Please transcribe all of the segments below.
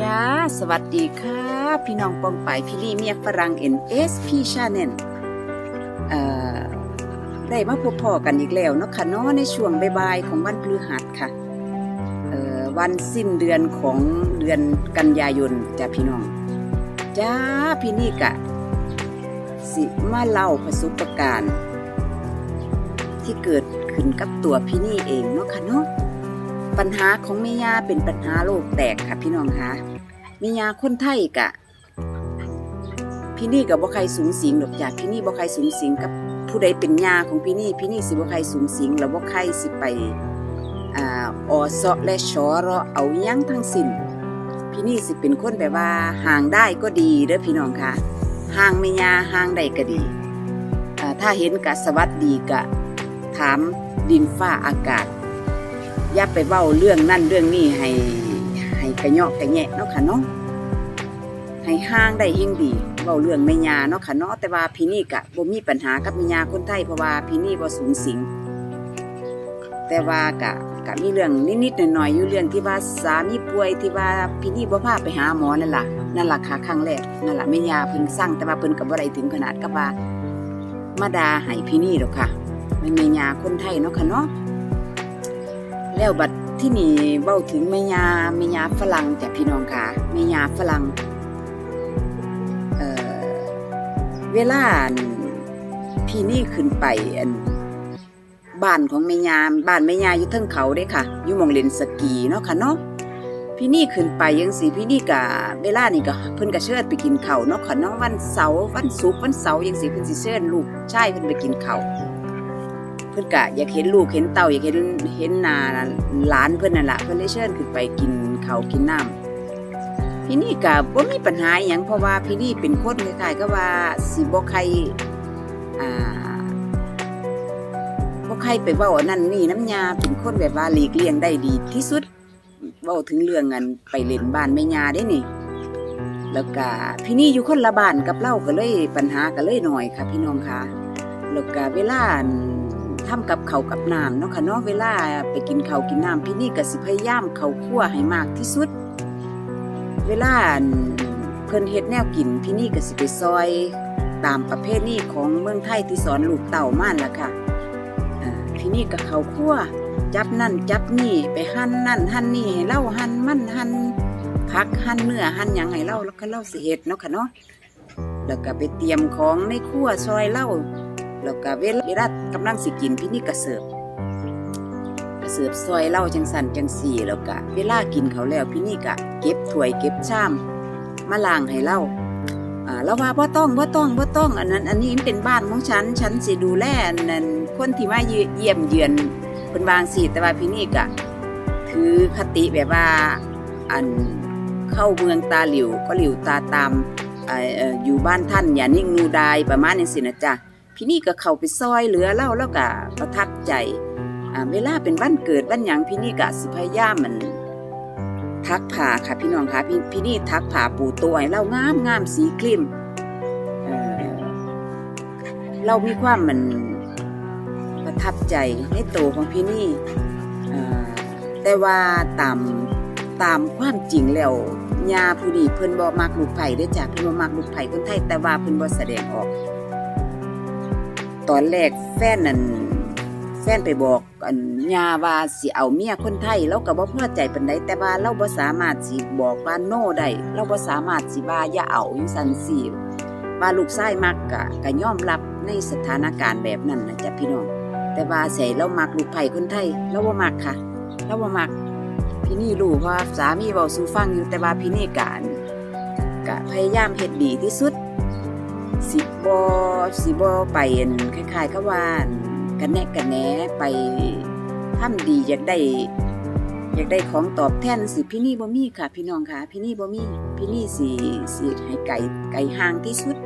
จ้า สวัสดีค่ะ พี่น้องปองไปพี่ลี่เมียฝรั่ง NSP Channel เอ่อได้มาพบพ่อกันอีกแล้วเนาะค่ะเนาะในช่วงบ่ายๆของวันพฤหัสค่ะวันสิ้นเดือนของเดือนกันยายนจ้าพี่น้อง จ้าพี่นี่กะ สิมาเล่าประสบการณ์ ที่เกิดขึ้นกับตัวพี่นี่เองเนาะค่ะเนาะ ปัญหาของแม่ยาเป็นปัญหาโลกแตกค่ะพี่น้องคะแม่ยาคนไทยกะ พี่นี่กับบ่ใครสูงสิงดอกจากพี่นี่บ่ใครสูงสิงกับผู้ใดเป็นยาของพี่นี่พี่นี่สิบ่ใครสูงสิงแล้วบ่ใครสิไปอ่าอเซาะและชอรอเอายั้งทั้งสิ้นพี่นี่สิเป็นคนแบบว่าห่างได้ก็ดีเด้อพี่น้องคะห่างแม่ยาห่างได้ก็ดีถ้าเห็นกะสวัสดีกะถามดินฟ้าอากาศ อย่าไปเว้าเรื่องนั่นเรื่องนี้ให้ให้กระเหยาะกระแยะเนาะค่ะเนาะให้ห้างได้เฮงดีเว้าเรื่องแม่ยาเนาะค่ะเนาะแต่ว่าพี่นี่กะบ่มีปัญหากับแม่ยาคนไทยเพราะว่าพี่นี่บ่สูงสิง แต่ว่ากะกะมีเรื่องนิดๆหน่อยๆอยู่เรื่องที่ว่าสามีป่วยที่ว่าพี่นี่บ่พาไปหาหมอนั่นล่ะนั่นล่ะค่ะครั้งแรกนั่นล่ะแม่ยาเพิ่นสั่งแต่ว่าเพิ่นก็บ่ได้ถึงขนาดกับว่ามาดาให้พี่นี่ดอกค่ะแม่แม่ยาคนไทยเนาะค่ะเนาะ แล้วบัดที่นี่เว้าถึงแม่ยาแม่ยาฝรั่งจ้ะพี่น้องค่ะแม่ยาฝรั่งเอ่อเวลาพี่นี่ขึ้นไปอันบ้านของแม่ยาบ้านแม่ยาอยู่เทิงเขาเด้ค่ะ อยู่มองเลนสกีเนาะค่ะเนาะพี่นี่ขึ้นไปยังสิพี่นี่กะเวลานี่ก็เพิ่นก็เชิญไปกินเขาเนาะค่ะเนาะวันเสาร์วันศุกร์วันเสาร์ยังสิเพิ่นสิเชิญลูกชายเพิ่นไปกินเขา พิ่นกะอยากเห็นลูกเห็นเต่าอยากเห็นเห็นนาหลานเพิ่นนั่นละเพิ่นเลยเชิญขึ้นไปกินเขากินน้ำพี่นี่กะบ่มีปัญหาอหยังเพราะว่าพี่นี่เป็นคนคล้ายๆก็ว่าสิบ่ใครอ่าบ่ใครไปว้าอันนั้นนี่น้ำยาเป็นคนแบบว่าหลีกเลี่ยงได้ดีที่สุดเว้าถึงเรื่องอันไปเล่นบ้านแม่ยาได้นี่แล้วก็พี่นี่อยู่คนละบ้านกับเราก็เลยปัญหาก็เลยหน้อยค่ะ พี่น้องค่ะแล้วก็เวลา ทำกับเขากับน้ำเนาะค่ะเนาะเวลาไปกินเขาวกินน้ำพี่นี่ก็สิพยายามเขาคั่วให้มากที่สุด เวลาเพิ่นเฮ็ดแนวกินพี่นี่ก็สิไปซอย ตามประเภทนี้ของเมืองไทยที่สอนลูกเต่าม่านล่ะค่ะพี่นี่ก็เขาคั่วจับนั่นจับนี่ไปหั่นนั่นหั่นนี่ให้เล่าหั่นมันหั่นผักหั่นเนื้อหั่นหยังให้เล่าแล้วก็เล่าสิเฮ็ดเนาะค่ะเนาะแล้วก็ไปเตรียมของในครัวซอยเล่า แล้วก็เวลาเวลากำลังสิกินพี่นี่ก็เสิร์ฟก็เสิร์ฟซอยเหล้าจังสันจังสี่แล้วก็เวลากินเขาแล้วพี่นี่ก็เก็บถ้วยเก็บชามมาล้างให้เล่าอ่าแล้วว่าบ่ต้องบ่ต้องบ่ต้อง อันนั้น อันนี้เป็นบ้านของฉันฉันสิดูแลอันนั้นคนที่มาเยี่ยมเยือนเพิ่นวางสิแต่ว่าพี่นี่ก็ถือคติแบบว่าอันเข้าเมืองตาหลิวก็หลิวตาตามอออยู่บ้านท่านอย่านิ่งนูดายประมาณนี้สินะจ๊ะ พี่นี่ก็เข้าไปซอยเหลือเล่าแล้วก็ประทับใจอ่าเวลาเป็นวันเกิดวันหยังพี่นี่ก็สิพยายามมันทักผ้าค่ะพี่น้องค่ะพี่พี่นี่ทักผ้าปูตัวให้เรางามงามสีครีมเอ่อเรามีความมันประทับใจในตัวของพี่นี่เอ่อแต่ว่าตามตามความจริงแล้วยาผู้นี้เพิ่นบ่มักลูกไผ่เด้อจ้ะเพิ่นบ่มักลูกไผ่คนไทยแต่ว่าเพิ่นบ่แสดงออก ตอนแรกแฟนนั่นแฟนไปบอกอันยาว่าสิเอาเมียคนไทยเราก็บ่พอใจปานใดแต่ว่าเราบ่สามารถสิบอกว่าโน่ได้เราบ่สามารถสิว่าอย่าเอาจังซั่นสิว่าลูกชายมักก็ก็ยอมรับในสถานการณ์แบบนั้นนะจ๊ะพี่น้อง แต่ว่าใส่เรามักลูกไผ่คนไทยเราบ่มักค่ะเราบ่มักพี่นี่รู้ว่าสามีเว้าสู่ฟังอยู่แต่ว่าพี่นี่กอันก็พยายามเฮ็ดดีที่สุด สิบอสิบอไปคล้ายๆกับว่านกันแนะกันแหนไปทำดีอยากได้ อยากได้ของตอบแทนสิพี่นี่บ่มีค่ะ พี่น้องค่ะ พี่นี่บ่มีพี่นี่สิสิให้ไก่ไก่ห่างที่สุด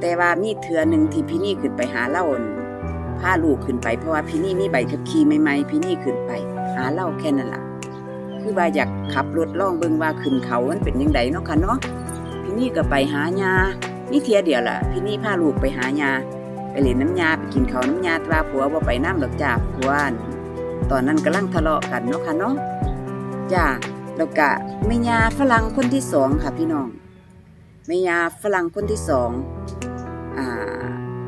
แต่ว่ามีเทือหนึ่งที่พี่นี่ขึ้นไปหาเล่าพาลูกขึ้นไปเพราะว่าพี่นี่มีใบขับขี่ใหม่ๆพี่นี่ขึ้นไป หาเล่าแค่นั้นล่ะคือว่าอยากขับรถล่องเบิงว่าขึ้นเขามันเป็นยังไงเนาะค่ะเนาะ พี่นี่ก็ไปหายานี่เทียเดียวล่ะ พี่นี่พาลูกไปหายาไปเล่นน้ำยาไปกินเขาน้ำยาตว่าผัวบ่าไปน้ำดอกจ้าผัวตอนนั้นกำลังทะเลาะกันเนาะค่ะเนาะจ้าแล้วก็แม่ยาฝรั่งคนที่สองค่ะพี่น้องแม่ยาฝรั่งคนที่สองอ่า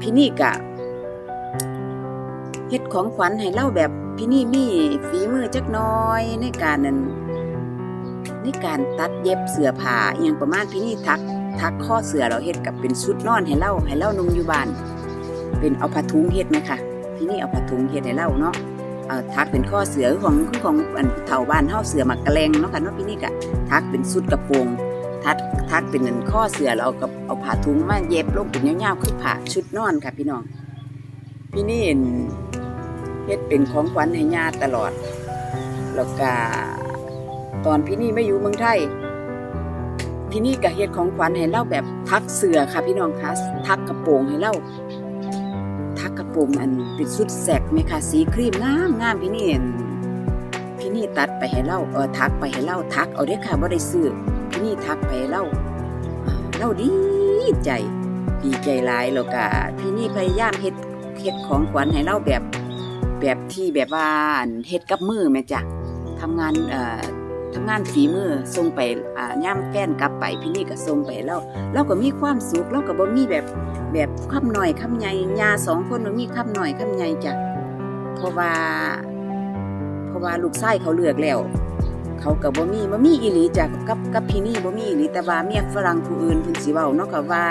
พี่นี่กะเฮ็ดของขวัญให้เล่าแบบพี่นี่มีฝีมือจักน้อยในการนั้น ในการตัดเย็บเสื้อผ้าอย่างประมาณพี่นี่ทัก ทักข้อเสื้อเราเฮ็ดกับเป็นชุดนอนให้เล่าให้เล่านุ่งอยู่บ้านเป็นเอาผ้าถุงเฮ็ดไหมคะพี่นี่เอาผ้าถุงเฮ็ดให้เล่าเนาะเอ่อทักเป็นข้อเสือของคือของอันเฒ่าบ้านเฮาเสือหมักกะแลงเนาะค่ะเนาะพี่นี่ก็ทักเป็นสุดกระโปรงทักทักเป็นอันข้อเสือเอากับเอาผ้าถุงมาเย็บลงเป็นยาวๆคือผ้าชุดนอนค่ะพี่น้องพี่นี่เห็นเฮ็ดเป็นของขวัญให้ญาติตลอดแล้วก็ ตอนพี่นี่ไม่อยู่เมืองไทยพี่นี่ก็เฮ็ดของขวัญให้เล่าแบบทักเสือค่ะพี่น้องคะทักกระโปรงให้เล่าทักกระโปรงอันเป็นสุดแสกไหมคะสีครีมงามงามพี่นี่พี่นี่ตัดไปให้เล่าเออทักไปให้เล่าทักเอาเด้อค่ะบ่ได้ซื้อพี่นี่ทักไปให้เล่าเล่าดีใจดีใจหลายแล้วก็พี่นี่พยายามเฮ็ดเฮ็ดของขวัญให้เล่าแบบแบบที่แบบว่าเฮ็ดกับมือแม่จ้ะทำงานเอ่อ ทำงานฝีมือส่งไปอ่าย่ามแฟนกลับไปพี่นี่ก็ส่งไปให้เล่าเราก็มีความสุขเราก็บ่มีแบบแบบคำหน่อยคำใหญ่ยาสองคนมันมีคำหน่อยคำใหญ่จ้ะเพราะว่า เพราะว่าลูกชายเขาเลือกแล้วเขากับบ่มีบ่มีอีหลีจ้ะกับกับพี่นี่บ่มีอีหลีแต่ว่าเมียฝรั่งผู้อื่นเพิ่นสิเว้าเนาะก็ว่า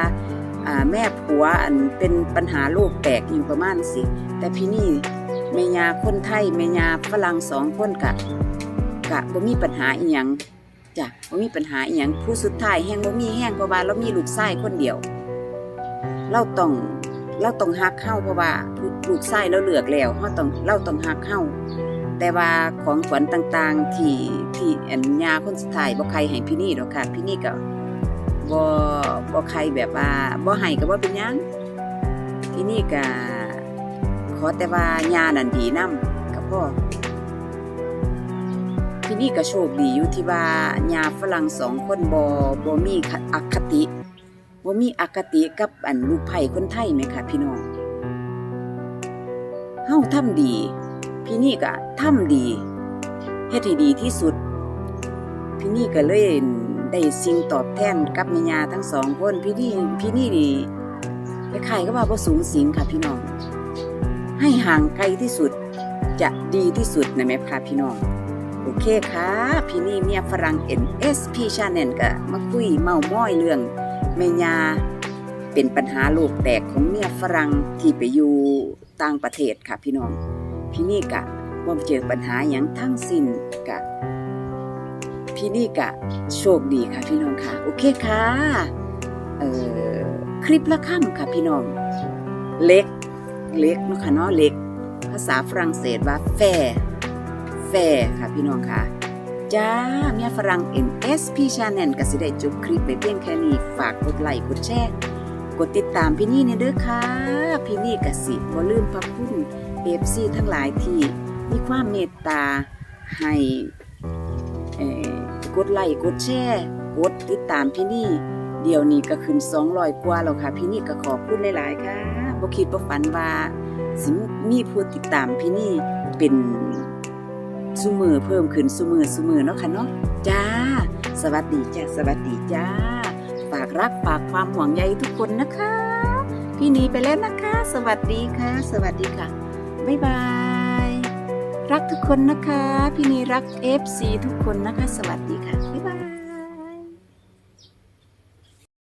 อ่าแม่ผัวอันเป็นปัญหาโลกแตกอยู่ประมาณสิแต่พี่นี่แม่ยาคนไทยแม่ยาฝรั่งสองคนกะ กะบ่มีปัญหาอีหยังจ้ะบ่มีปัญหาอีหยังผู้สุดท้ายแฮงบ่มีแฮงเพราะว่าเรามีลูกชายคนเดียว เราต้องเราต้องฮักเข้าเพราะว่าลูกไส้เราเลือกแล้วเราต้องเราต้องฮักเข้าแต่ว่าของขวัญต่างๆที่ที่อันยาคนสุดท้ายบ่ใครให้พี่นี่ดอกค่ะพี่นี่ก็บ่บ่ใครแบบว่าบ่ให้ก็บ่เป็นหยังพี่นี่ก็ขอแต่ว่ายานั่นดีนํก็พอ พี่นี่ก็โชคดีอยู่ที่ว่ายาฝรั่งสองคนบ่บ่มีอคติว่ามีอคติกับอันลูกไผ่คนไทยไหมคะพี่น้องเฮาทำดี พี่นี่ก็ทำดีเฮ็ดให้ดีที่สุด พี่นี่ก็เลยได้สิ่งตอบแทนกับแม่ยาทั้งสองคนพี่นี่พี่นี่นี่คล้ายก็ว่าบ่สูงสิงค่ะพี่น้อง ให้ห่างไกลที่สุดจะดีที่สุดนะแม่ค่ะพี่น้อง โอเคค่ะ พี่นี่เมียฝรั่ง NSP Channel ก็มาคุยเมาม้อยเรื่องแม่ยาเป็นปัญหาโลกแตกของเมียฝรั่งที่ไปอยู่ต่างประเทศค่ะพี่น้อง พี่นี่กะบ่เจอปัญหาอย่างทั้งสิ้นกะ พี่นี่กะโชคดีค่ะพี่น้องค่ะ โอเคค่ะเอ่อคลิปละค่ำค่ะพี่น้อง เล็ก เล็กนะคะเนาะเล็ก ภาษาฝรั่งเศสว่าแฟ แฟค่ะพี่น้องค่ะ จ้าเมียฝรั่ง NSP Channel ก็สิได้จบคลิปไปเพียงแค่นี้ ฝากกดไลค์กดแชร์กดติดตามพี่นี่เนี่ยเด้อค่ะ พี่นี่กสิบ่ลืมพระคุณ FC ทั้งหลายที่มีความเมตตาให้กดไลค์กดแชร์กดติดตามพี่นี่ เดี๋ยวนี้ก็ขึ้น200กว่าแล้วค่ะ พี่นี่ก็ขอบคุณหลาย ๆ ค่ะบ่คิดบ่ฝันว่าสิมีผู้ติดตามพี่นี่เป็น สุมือเพิ่มขึ้นสุมือสุมือเนาะค่ะเนาะจ้า สวัสดีจ้าสวัสดีจ้า ฝากรักฝากความห่วงใยทุกคนนะคะ พี่นีไปแล้วนะคะ สวัสดีค่ะ สวัสดีค่ะบ๊ายบาย รักทุกคนนะคะ พี่นีรัก FC ทุกคนนะคะ สวัสดีค่ะ